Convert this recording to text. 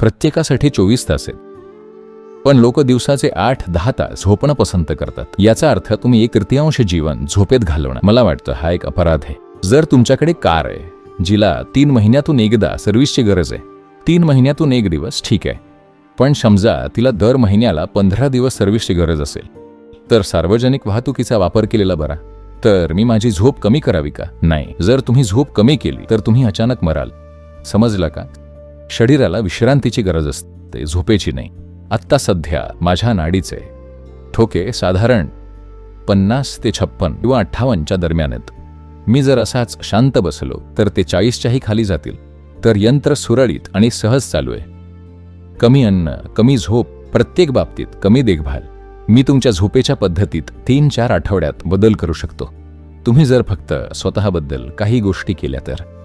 प्रत्येकासाठी चोवीस तास आहेत. पण लोक दिवसाचे आठ दहा तास झोपणं पसंत करतात. याचा अर्थ तुम्ही एक तृतीयांश जीवन झोपेत घालवणं. मला वाटतं हा एक अपराध आहे. जर तुमच्याकडे कार आहे जिला तीन महिन्यातून एकदा सर्व्हिसची गरज आहे तीन महिन्यातून एक दिवस ठीक आहे. पण समजा तिला दर महिन्याला पंधरा दिवस सर्व्हिसची गरज असेल तर सार्वजनिक वाहतुकीचा वापर केलेला बरा. तर मी माझी झोप कमी करावी का? नाही. जर तुम्ही झोप कमी केली तर तुम्ही अचानक मराल. समजलं का? शरीराला विश्रांतीची गरज असते झोपेची नाही. आत्ता सध्या माझ्या नाडीचे ठोके साधारण पन्नास ते छप्पन किंवा अठ्ठावन्नच्या दरम्यान आहेत. मी जर असाच शांत बसलो तर ते चाळीसच्याही खाली जातील. तर यंत्र सुरळीत आणि सहज चालू आहे. कमी अन्न कमी झोप प्रत्येक बाबतीत कमी देखभाल. मी तुमच्या झोपेच्या पद्धतीत तीन चार आठवड्यात बदल करू शकतो. तुम्ही जर फक्त स्वतःबद्दल काही गोष्टी केल्या तर.